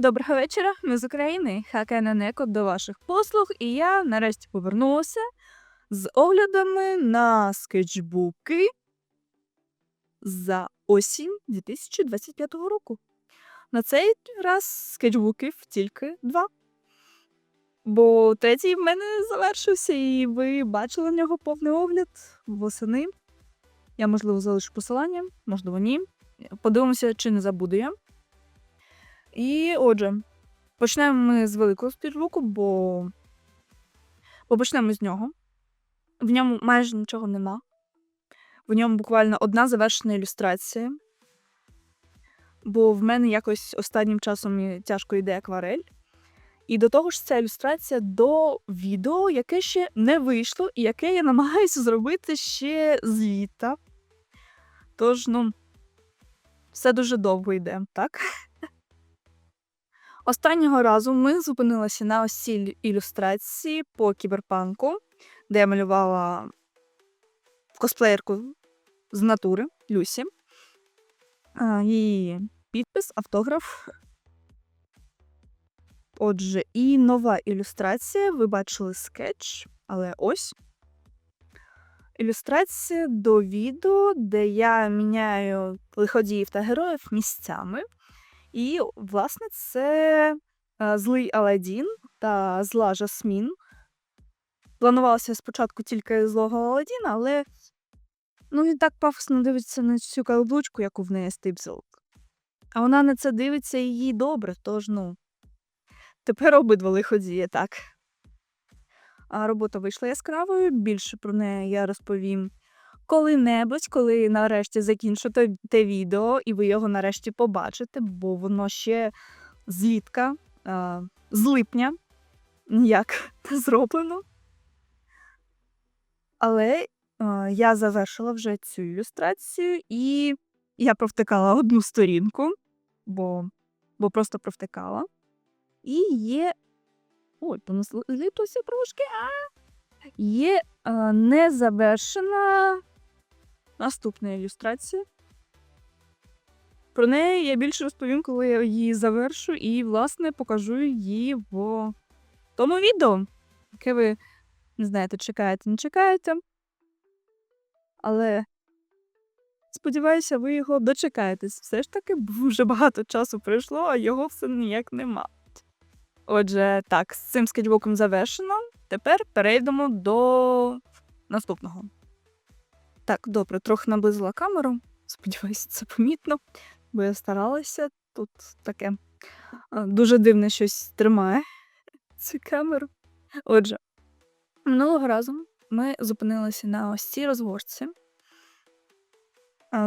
Доброго вечора, ми з України. Хакена Неко до ваших послуг, і я нарешті повернулася з оглядами на скетчбуки за осінь 2025 року. На цей раз скетчбуків тільки два. Бо третій в мене завершився, і ви бачили в нього повний огляд восени. Я, можливо, залишу посилання, можливо, ні. Подивимося, чи не забуду я. І отже, почнемо ми з великого скетчбуку, бо... бо почнемо з нього. В ньому майже нічого нема. В ньому буквально одна завершена ілюстрація. Бо в мене якось останнім часом тяжко йде акварель. І до того ж, ця ілюстрація до відео, яке ще не вийшло, і яке я намагаюся зробити ще з літа. Тож, ну, все дуже довго йде, так? Останнього разу ми зупинилися на ось ілюстрації по кіберпанку, де я малювала косплеєрку з натури Люсі. Її підпис, автограф. Отже, і нова ілюстрація. Ви бачили скетч, але ось. Ілюстрація до відео, де я міняю лиходіїв та героїв місцями. І, власне, це злий Аладдін та зла Жасмін. Планувалося спочатку тільки злого Аладдіна, але ну, він так пафосно дивиться на цю каблучку, яку в неї стипзелк. А вона на це дивиться і їй добре, тож ну. Тепер обидва лиходіє, так. А робота вийшла яскравою, більше про неї я розповім коли-небудь, коли нарешті закінчу те, відео, і ви його нарешті побачите, бо воно ще злітка, а, з липня ніяк не зроблено. Але я завершила вже цю ілюстрацію, і я провтикала одну сторінку, бо, бо просто провтикала. І є. Ой, злиплося трошки. А! Є а, незавершена наступна ілюстрація. Про неї я більше розповім, коли я її завершу, і, власне, покажу її в тому відео, яке ви не знаєте, чекаєте, не чекаєте. Але сподіваюся, ви його дочекаєтесь. Все ж таки, бо вже багато часу пройшло, а його все ніяк нема. Отже, так, з цим скетчбуком завершено. Тепер перейдемо до наступного. Так, добре, трохи наблизила камеру. Сподіваюся, це помітно, бо я старалася. Тут таке дуже дивне щось тримає цю камеру. Отже, минулого разу ми зупинилися на ось цій розгорці.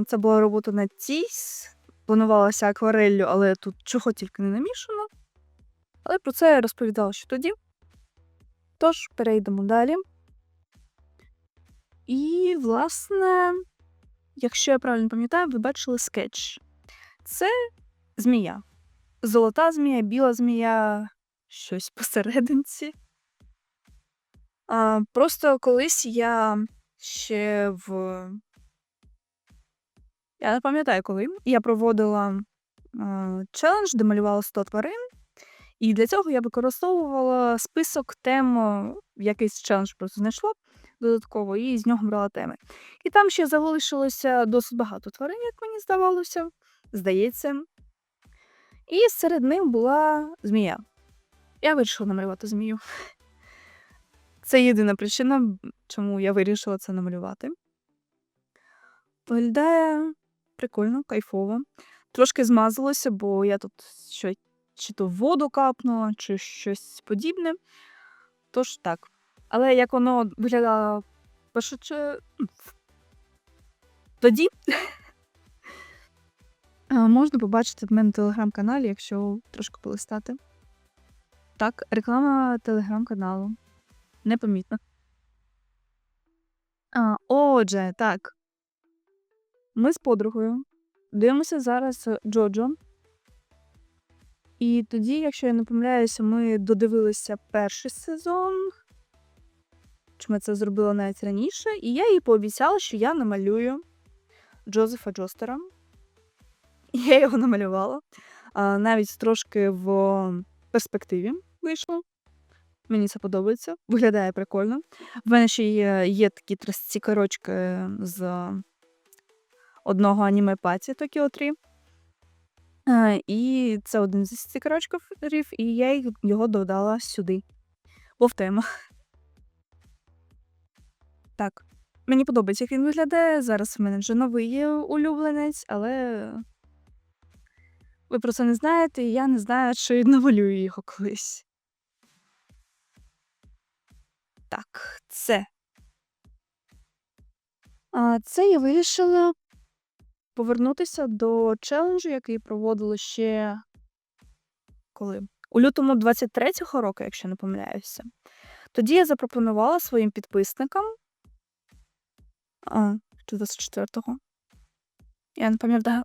Це була робота на тісь. Планувалася аквареллю, але тут чого тільки не намішано. Але про це я розповідала ще тоді. Тож, перейдемо далі. І, власне, якщо я правильно пам'ятаю, ви бачили скетч. Це змія. Золота змія, біла змія, щось посерединці. А, Просто колись я ще в. Я не пам'ятаю коли. Я проводила а, челендж, де малювала 100 тварин. І для цього я використовувала список тем, якийсь челендж просто знайшла додатково, і з нього брала теми. І там ще залишилося досить багато тварин, як мені здавалося, здається. І серед них була змія. Я вирішила намалювати змію. Це єдина причина, чому я вирішила це намалювати. Виглядає прикольно, кайфово. Трошки змазалося, бо я тут що, чи то воду капнула, чи щось подібне. Тож так. Але як воно виглядало перше, тоді можна побачити в мене телеграм-каналі, якщо трошки полистати. Так, реклама телеграм-каналу. Непомітно. А, Отже, так. Ми з подругою дивимося зараз Джоджо. І тоді, якщо я не помиляюся, ми додивилися перший сезон. Чи ми це зробили навіть раніше, і я їй пообіцяла, що я намалюю Джозефа Джостера. Я його намалювала. навіть трошки в перспективі вийшло. Мені це подобається, виглядає прикольно. В мене ще є, є такі трасці корочки з одного аніме паті Tokyo 3. Е, І це один зі стікерочків, і я його додала сюди. Був тема. Так. Мені подобається, як він виглядає. Зараз в мене вже новий є улюбленець, але ви про це не знаєте, і я не знаю, чи намалюю його колись. Так, це. А це я вирішила повернутися до челенджу, який проводили ще коли? У лютому 23-го року, якщо не помиляюся. Тоді я запропонувала своїм підписникам. А, чи 24-го? Я не пам'ятаю.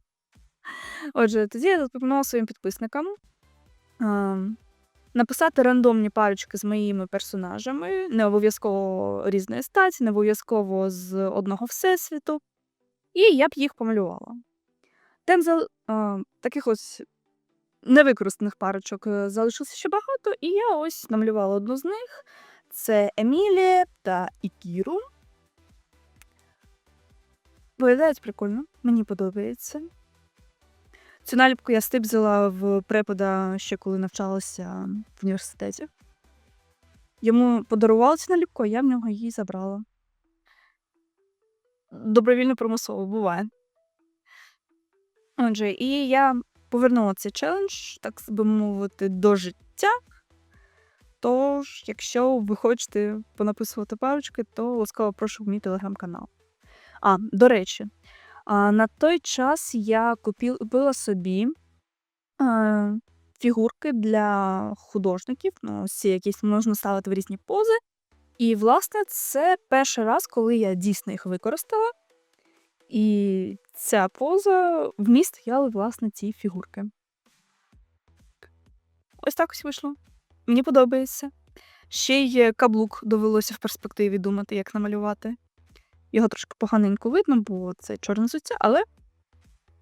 Отже, тоді я запропонувала своїм підписникам а, написати рандомні парочки з моїми персонажами, не обов'язково різної статі, не обов'язково з одного всесвіту. І я б їх помалювала. Тем а, таких ось невикористаних парочок е, залишилося ще багато, і я ось намалювала одну з них. Це Емілія та Ікіру. Виглядають прикольно, мені подобається. Цю наліпку я стибзила в препода ще коли навчалася в університеті. Йому подарували цю наліпку, а я в нього її забрала. Добровільно примусово буває. Отже, і я повернула цей челендж, так би мовити, до життя. Тож, якщо ви хочете понаписувати парочки, то ласкаво прошу в мій телеграм-канал. А, до речі, на той час я купила собі фігурки для художників, ну, ці якісь можна ставити в різні пози. І, власне, це перший раз, коли я дійсно їх використала. І ця поза в мій стояли, власне, ці фігурки. Ось так ось вийшло. Мені подобається. Ще й каблук довелося в перспективі думати, як намалювати. Його трошки поганенько видно, бо це чорне взуття, але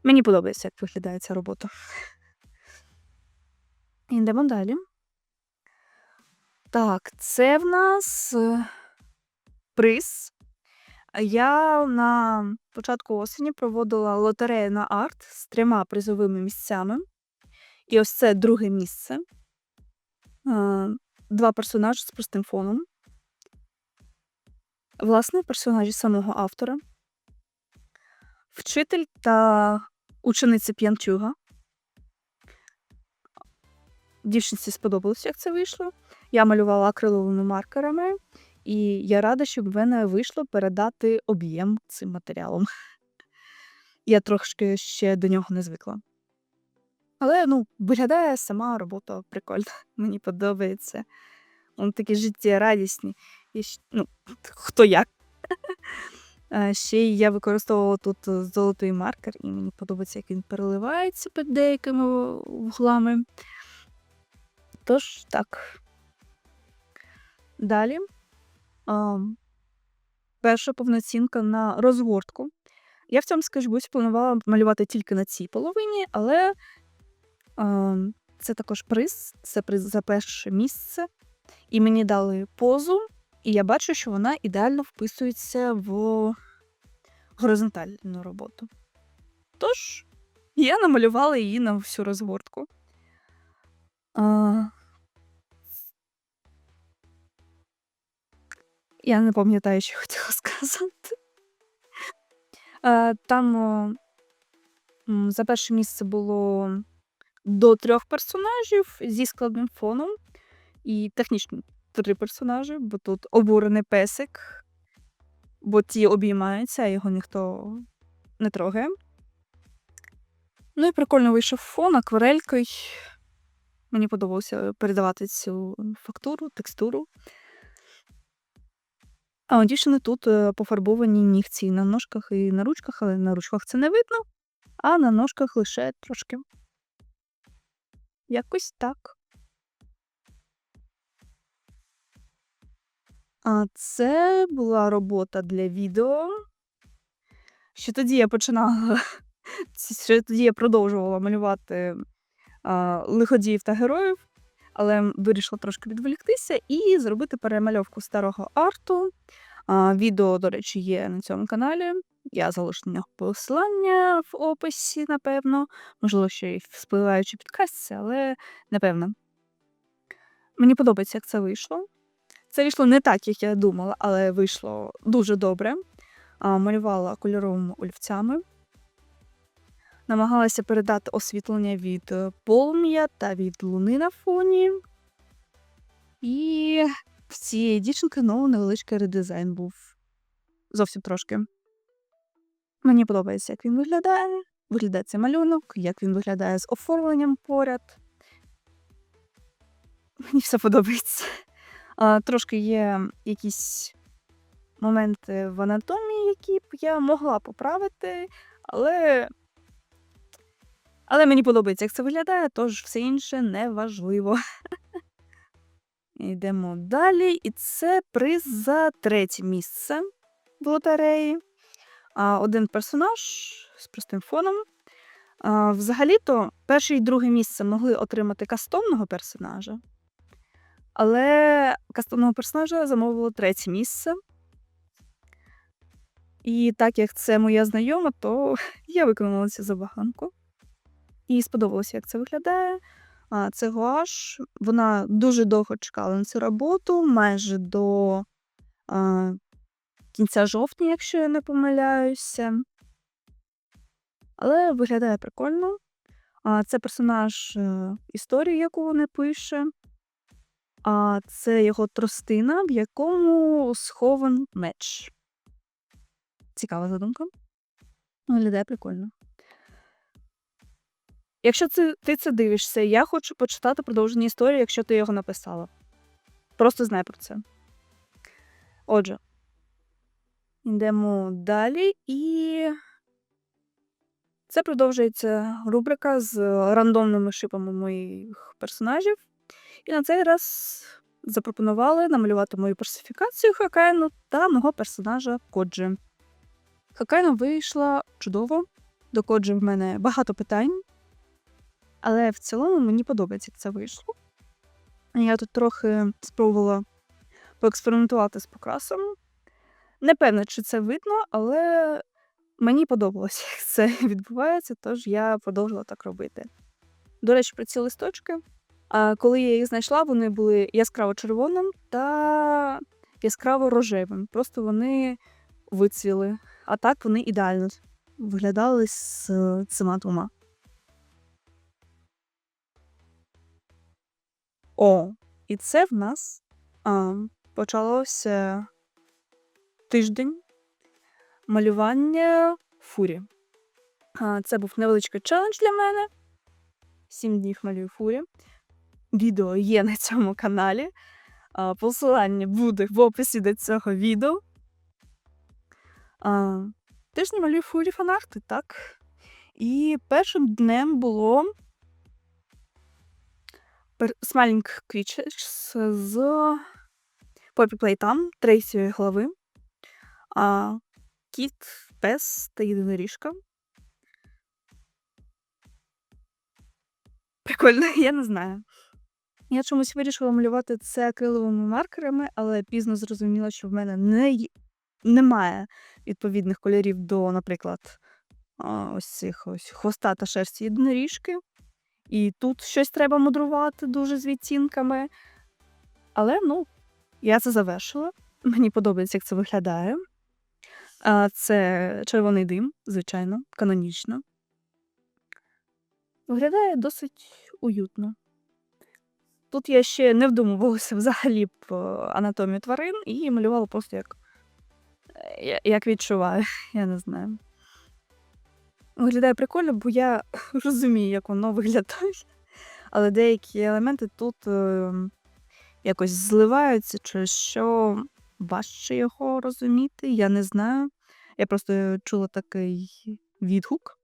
мені подобається, як виглядає ця робота. Йдемо далі. Так, це в нас е, приз. Я на початку осені проводила лотерею на арт з трьома призовими місцями. І ось це друге місце. Е, Два персонажі з простим фоном. Власне, персонажі самого автора. Вчитель та учениця п'янчуга. Дівчинці сподобалося, як це вийшло. Я малювала акриловими маркерами, і я рада, що в мене вийшло передати об'єм цим матеріалом. Я трошки ще до нього не звикла. Але ну, виглядає сама робота прикольно. Мені подобається. Вони такі життєрадісні. І, ну, хто як. Е, Ще й я використовувала тут е, золотий маркер, і мені подобається, як він переливається під деякими вуглами. Тож так. Далі. перша повноцінка на розгортку. Я в цьому скетчбуці планувала малювати тільки на цій половині, але це також приз, це приз за перше місце. І мені дали позу, і я бачу, що вона ідеально вписується в горизонтальну роботу. Тож, я намалювала її на всю розгортку. А... Я не пам'ятаю, що хотіла сказати. А, там о, за перше місце було до трьох персонажів зі складним фоном. І технічно три персонажі, бо тут обурений песик, бо ті обіймаються, а його ніхто не трогає. Ну і прикольно вийшов фон акварелькою. Мені подобалося передавати цю фактуру, текстуру. А у дівчини тут е, пофарбовані нігці на ножках і на ручках, але на ручках це не видно, а на ножках лише трошки. Якось так. А це була робота для відео. Ще тоді я починала, ще тоді я продовжувала малювати а, лиходіїв та героїв, але вирішила трошки відволіктися і зробити перемальовку старого арту. А, відео, до речі, є на цьому каналі. Я залишу на нього посилання в описі, напевно. Можливо, ще й вспливаючи підкасті, але напевно. Мені подобається, як це вийшло. Це вийшло не так, як я думала, але вийшло дуже добре. Малювала кольоровими олівцями. Намагалася передати освітлення від е, полум'я та від луни на фоні. І в цієї дівчинки ну, невеличкий редизайн був. Зовсім трошки. Мені подобається, як він виглядає. Виглядає цей малюнок, як він виглядає з оформленням поряд. Мені все подобається. Трошки є якісь моменти в анатомії, які б я могла поправити, але. Але мені подобається, як це виглядає, тож все інше не важливо. Йдемо далі. І це приз за третє місце в лотереї. Один персонаж з простим фоном. Взагалі-то перше і друге місце могли отримати кастомного персонажа. Але кастомного персонажа замовило третє місце. І так як це моя знайома, то я виконала цю забаганку. І сподобалося, як це виглядає. А, Це гуаш. Вона дуже довго чекала на цю роботу, майже до а, кінця жовтня, якщо я не помиляюся. Але виглядає прикольно. А, Це персонаж е, історії, яку вона пише. А це його тростина, в якому схован меч. Цікава задумка. Виглядає прикольно. Якщо це, ти це дивишся, я хочу почитати продовження історії, якщо ти його написала. Просто знай про це. Отже, йдемо далі, і це продовжується рубрика з рандомними шипами моїх персонажів. І на цей раз запропонували намалювати мою персифікацію Хакайну та мого персонажа Коджі. Хакайна вийшла чудово. До Коджі в мене багато питань. Але в цілому мені подобається, як це вийшло. Я тут трохи спробувала поекспериментувати з покрасом. Не певна, чи це видно, але мені подобалося, як це відбувається, тож я продовжила так робити. До речі, про ці листочки. А коли я їх знайшла, вони були яскраво червоним та яскраво рожевим. Просто вони вицвіли. А так вони ідеально виглядали з цими двома. О, і це в нас а, почалося тиждень малювання фурі. А, Це був невеличкий челендж для мене. Сім днів малюю фурі. Відео є на цьому каналі. Посилання буде в описі до цього відео. А, Тиждень малюю фурі фанарти, так. І першим днем було Smiling Creatures з Poppy Playtime третьої глави. А, Кіт, пес та єдиноріжка. Прикольно, я не знаю. Я чомусь вирішила малювати це акриловими маркерами, але пізно зрозуміла, що в мене не, немає відповідних кольорів до, наприклад, ось цих ось хвоста та шерсті єдиноріжки. І тут щось треба мудрувати дуже з відтінками. Але ну, я це завершила. Мені подобається, як це виглядає. Це червоний дим, звичайно, канонічно. Виглядає досить уютно. Тут я ще не вдумувалася взагалі б анатомію тварин і малювала просто як, е, як відчуваю, я не знаю. Виглядає прикольно, бо я розумію, як воно виглядає. Але деякі елементи тут е, якось зливаються, через що важче його розуміти, я не знаю. Я просто чула такий відгук.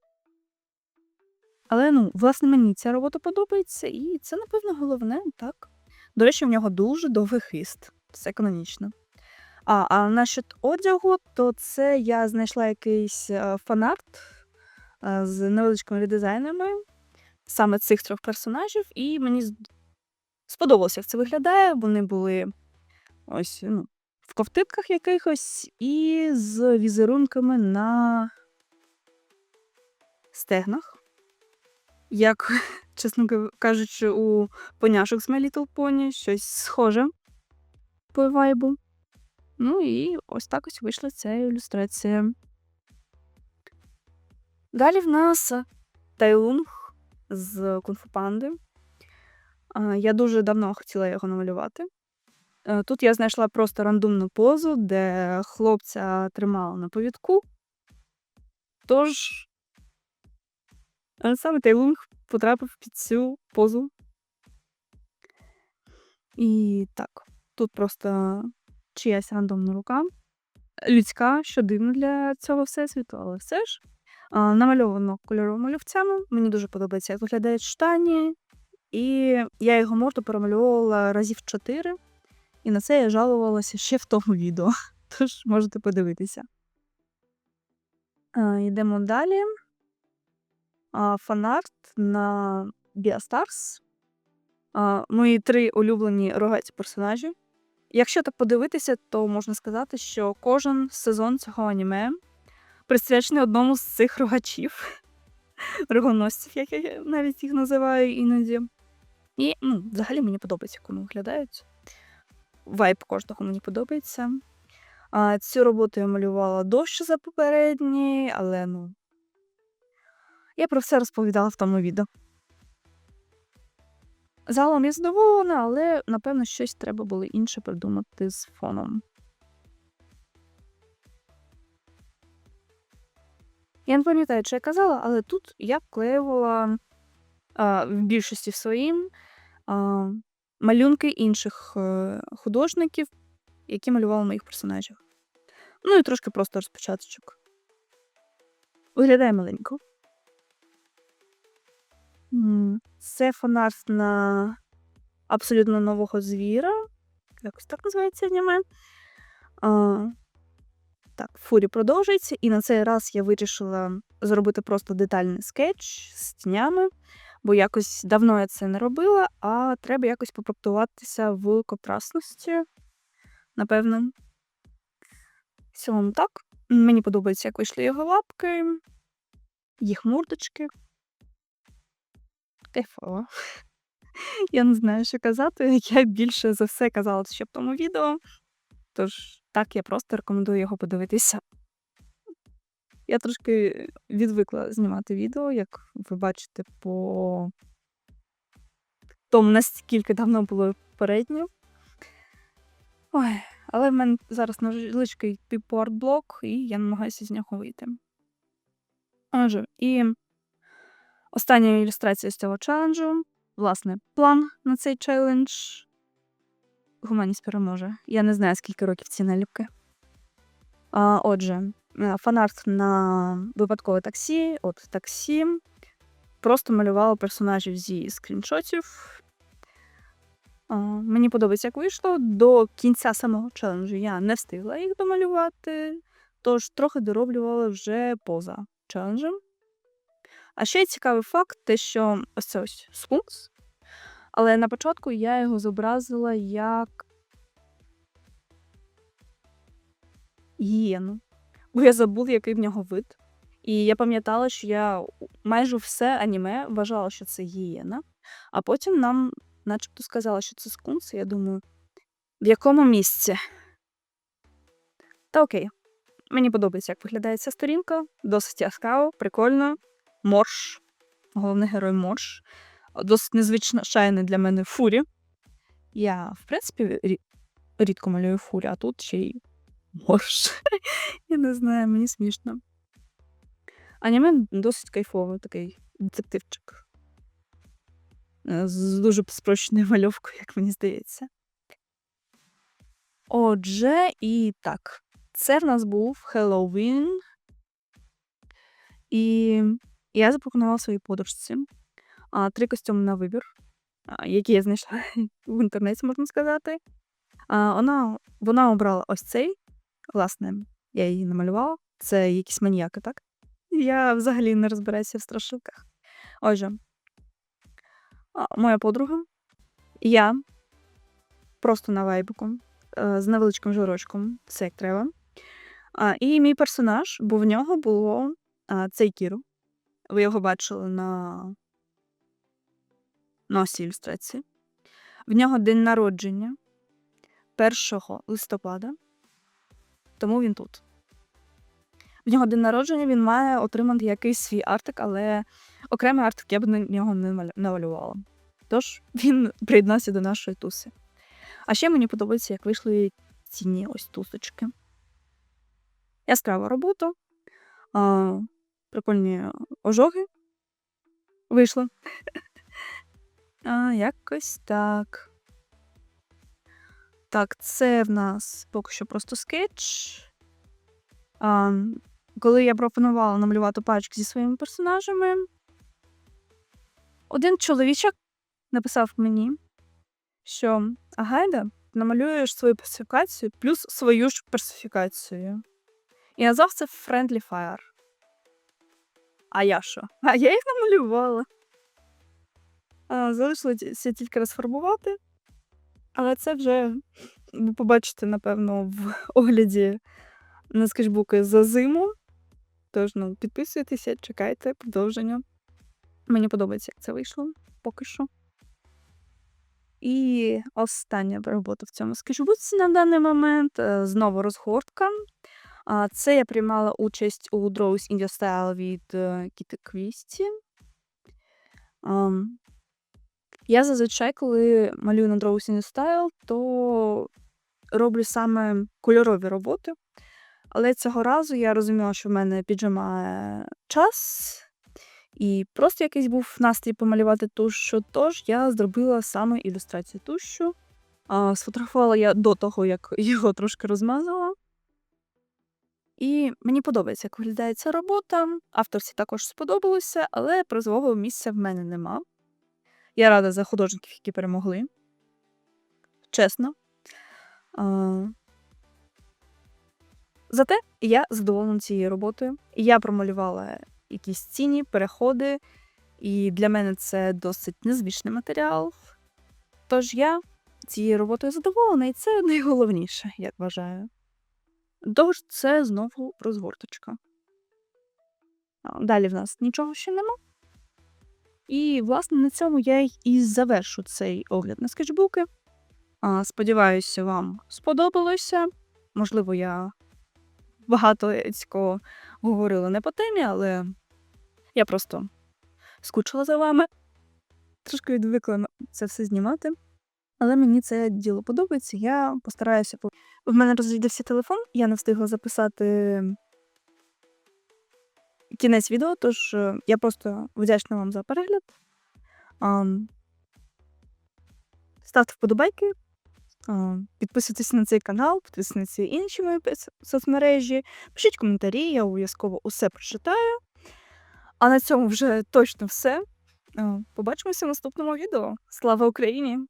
Але ну, власне, мені ця робота подобається, і це, напевно, головне, так. До речі, в нього дуже довгий хист, все канонічно. А, а насчет одягу, то це я знайшла якийсь е, фанарт е, з невеличкими редизайнами. саме цих трьох персонажів, і мені сподобалося, як це виглядає. Вони були ось ну, в ковтинках якихось і з візерунками на стегнах. Як, чесно кажучи, у поняшок з My Little Pony, щось схоже по вайбу. Ну і ось так ось вийшла ця ілюстрація. Далі в нас Тайлунг з Кунг-фу Панди. Я дуже давно хотіла його намалювати. Е, Тут я знайшла просто рандомну позу, де хлопця тримали на повідку. Тож е, саме Тайлунг потрапив під цю позу. І так, тут просто чиясь рандомна рука. Людська, що дивно для цього всесвіту, але все ж. А, намальовано кольоровими олівцями. Мені дуже подобається, як виглядають штані. І я його морду перемальовувала разів чотири. І на це я жалувалася ще в тому відео. Тож можете подивитися. А, йдемо далі. Фанарт на Beastars. А, мої три улюблені рогаті персонажі. Якщо так подивитися, то можна сказати, що кожен сезон цього аніме присвячений одному з цих рогачів, рогоносців, як я навіть їх називаю іноді. І ну, взагалі мені подобається, вони виглядають. Вайб кожного мені подобається. А, цю роботу я малювала довше за попередні, але ну. Я про все розповідала в тому відео. Загалом я задоволена, але напевно щось треба було інше придумати з фоном. Я не пам'ятаю, чи я казала, але тут я вклеювала а, в більшості своїм а, малюнки інших е, художників, які малювали моїх персонажів. Ну і трошки просто розпочаточок. Виглядає маленько. Це фанарт на абсолютно нового звіра. Якось так називається аніме. А, так, фурі продовжується, і на цей раз я вирішила зробити просто детальний скетч з тінями, бо якось давно я це не робила, а треба якось попрактуватися в контрастності, напевно. В цілому так. Мені подобається, як вийшли його лапки, їх мордочки. Кайфово. Я не знаю, що казати. Я більше за все казала ще в тому відео. Тож, так, я просто рекомендую його подивитися. Я трошки відвикла знімати відео, як ви бачите, по тому, наскільки давно було попередньо. Ой, але в мене зараз невеличкий типу арт-блок, і я намагаюся з нього вийти. Отже, і остання ілюстрація з цього челенджу. Власне, план на цей челендж. Гуманіст переможе. Я не знаю, скільки років ці наліпки. А, отже, е, фанарт на випадкове таксі, от таксі. Просто малювала персонажів зі скріншотів. А, мені подобається, як вийшло. До кінця самого челенджу я не встигла їх домалювати, тож трохи дороблювала вже поза челенджем. А ще цікавий факт, те, що ось це ось сфункс. Але на початку я його зобразила як гієну. Бо я забула, який в нього вид. І я пам'ятала, що я майже все аніме вважала, що це гієна. А потім нам начебто сказали, що це скунс, і я думаю, в якому місці? Та окей. Мені подобається, як виглядає ця сторінка. Досить яскраво, прикольно. Морш. Головний герой Морш. Досить незвичайний для мене фурі. Я, в принципі, рідко малюю фурі, а тут ще й морж. Я не знаю, мені смішно. Аніме досить кайфовий такий детективчик. Е, З дуже спрощеною мальовкою, як мені здається. Отже, і так. Це в нас був Хеллоуін. І я запропонувала своїй подружці а, три костюми на вибір, які я знайшла в інтернеті, можна сказати. Вона, вона обрала ось цей. Власне, я її намалювала. Це якісь маніяки, так? Я взагалі не розбираюся в страшилках. Отже, моя подруга, я просто на вайбику е, з невеличким жирочком, все як треба. І мій персонаж, бо в нього було цей Кіру. Ви його бачили на, цій ілюстрації. В нього день народження 1 листопада, тому він тут. В нього день народження, він має отримати якийсь свій артик, але окремий артик я б на нього не малювала. Тож він приєднався до нашої туси. А ще мені подобається, як вийшли ціні ось тусочки. Яскрава робота, прикольні ожоги вийшли. А, якось так. Так, це в нас поки що просто скетч. А, коли я пропонувала намалювати пачки зі своїми персонажами, один чоловічок написав мені, що Агайда, намалюєш свою персифікацію плюс свою ж персифікацію. І назвав це Friendly Fire. А я що? А я їх намалювала. Залишилося тільки розфарбувати, але це вже ви побачите, напевно, в огляді на скетчбуки за зиму. Тож, ну, підписуйтеся, чекайте продовження. Мені подобається, як це вийшло поки що. І остання робота в цьому скетчбуці на даний момент е, знову розгортка. Це я приймала участь у Draws India Style від е, Кіти Квісті. Я зазвичай, коли малюю на Draws India Style, то роблю саме кольорові роботи. Але цього разу я розуміла, що в мене піджимає час, і просто якийсь був настрій помалювати тушу, тож я зробила саме ілюстрацію тушу. Сфотографувала я до того, як його трошки розмазала. І мені подобається, як виглядає ця робота. Авторці також сподобалося, але призового місця в мене нема. Я рада за художників, які перемогли. Чесно. А, Зате я задоволена цією роботою. Я промалювала якісь ціні, переходи, і для мене це досить незвичний матеріал. Тож я цією роботою задоволена, і це найголовніше, як вважаю. Тож це знову розгорточка. Далі в нас нічого ще нема. І, власне, на цьому я і завершу цей огляд на скетчбуки. Сподіваюся, вам сподобалося. Можливо, я багато цікавого говорила не по темі, але я просто скучила за вами. Трошки відвикла це все знімати. Але мені це діло подобається. Я постараюся. В мене розрядився телефон, я не встигла записати кінець відео, тож е, я просто вдячна вам за перегляд. Ставте вподобайки, підписуйтесь на цей канал, підписуйтесь на інші мої соцмережі, пишіть коментарі, я обов'язково усе прочитаю. А на цьому вже точно все. Побачимося в наступному відео. Слава Україні!